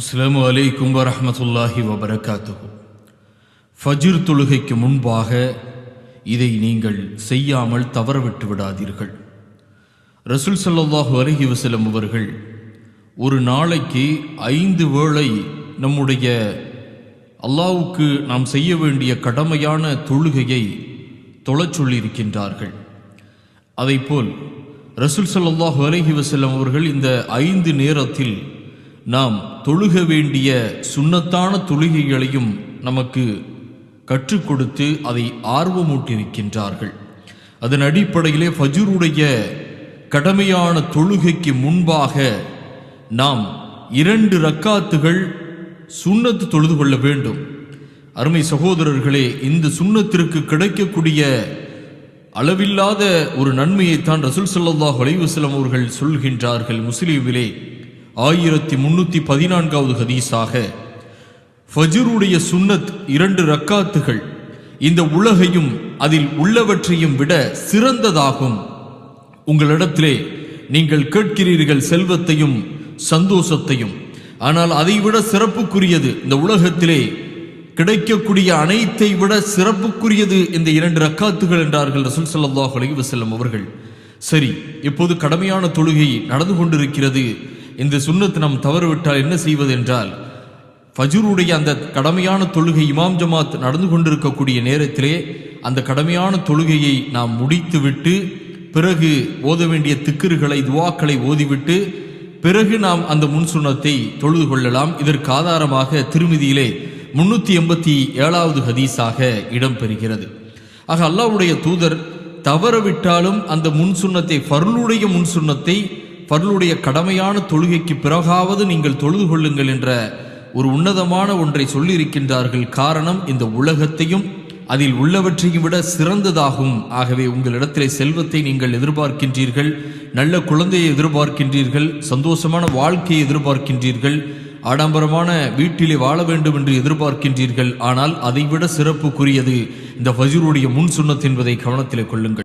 அஸ்லாம் அலைக்கும் வரமத்துல்லாஹி வபரகாத்து ஃபஜிர் தொழுகைக்கு முன்பாக இதை நீங்கள் செய்யாமல் தவறவிட்டு விடாதீர்கள் ரசூல் ஸல்லல்லாஹு அலஹி வசலம் அவர்கள் ஒரு நாளைக்கு ஐந்து வேளை நம்முடைய அல்லாவுக்கு நாம் செய்ய வேண்டிய கடமையான தொழுகையை தொழச்சொல்லியிருக்கின்றார்கள் அதைப்போல் ரசூல் ஸல்லல்லாஹு அலஹி வசலம் அவர்கள் இந்த ஐந்து நேரத்தில் நாம் தொழுக வேண்டிய சுண்ணத்தான தொழுகைகளையும் நமக்கு கற்றுக் கொடுத்து அதை ஆர்வமூட்டியிருக்கின்றார்கள். அதன் அடிப்படையிலே ஃபஜூருடைய கடமையான தொழுகைக்கு முன்பாக நாம் இரண்டு ரக்காத்துகள் சுண்ணத்து தொழுது கொள்ள வேண்டும். அருமை சகோதரர்களே இந்த சுண்ணத்திற்கு கிடைக்கக்கூடிய அளவில்லாத ஒரு நன்மையைத்தான் ரசூல் சல்லாஹ் அலைவசலம் அவர்கள் சொல்கின்றார்கள் முஸ்லீமிலே. ஆயிரத்தி முன்னூத்தி பதினான்காவது ஹதீஸாக ஃபஜ்ருடைய சுன்னத் இரண்டு ரக்காத்துகள் இந்த உலகையும் அதில் உள்ளவற்றையும் விட சிறந்ததாகும். உங்களிடத்திலே நீங்கள் கேட்கிறீர்கள் செல்வத்தையும் சந்தோஷத்தையும். ஆனால் அதைவிட சிறப்புக்குரியது இந்த உலகத்திலே கிடைக்கக்கூடிய அனைத்தை விட சிறப்புக்குரியது இந்த இரண்டு ரக்காத்துகள் என்றார்கள் ரசூல் சல்லாஹ் அலி வசல்லம் அவர்கள். சரி இப்போது கடமையான தொழுகை நடந்து கொண்டிருக்கிறது. இந்த சுண்ணத்தை நாம் தவறுவிட்டால் என்ன செய்வது என்றால் ஃபஜூருடைய அந்த கடமையான தொழுகை இமாம் ஜமாத் நடந்து கொண்டிருக்கக்கூடிய நேரத்திலே அந்த கடமையான தொழுகையை நாம் முடித்துவிட்டு பிறகு ஓத வேண்டிய திக்கிறுகளை துவாக்களை ஓதிவிட்டு பிறகு நாம் அந்த முன் சுன்னத்தை தொழுது கொள்ளலாம். இதற்கு ஆதாரமாக திருமதியிலே முன்னூத்தி எண்பத்தி ஏழாவது ஹதீஸாக இடம்பெறுகிறது. ஆக அல்லாவுடைய தூதர் தவறவிட்டாலும் அந்த முன் சுன்னத்தை ஃபர்லுடைய முன் பருளுடைய கடமையான தொழுகைக்கு பிறகாவது நீங்கள் தொழுது கொள்ளுங்கள் என்ற ஒரு உன்னதமான ஒன்றை சொல்லியிருக்கின்றார்கள். காரணம் இந்த உலகத்தையும் அதில் உள்ளவற்றையும் விட சிறந்ததாகும். ஆகவே உங்களிடத்திலே செல்வத்தை நீங்கள் எதிர்பார்க்கின்றீர்கள் நல்ல குழந்தையை எதிர்பார்க்கின்றீர்கள் சந்தோஷமான வாழ்க்கையை எதிர்பார்க்கின்றீர்கள் ஆடம்பரமான வீட்டிலே வாழ வேண்டும் என்று எதிர்பார்க்கின்றீர்கள். ஆனால் அதைவிட சிறப்புக்குரியது இந்த ஃபஜூருடைய முன் சுண்ணத் என்பதை கவனத்தில் கொள்ளுங்கள்.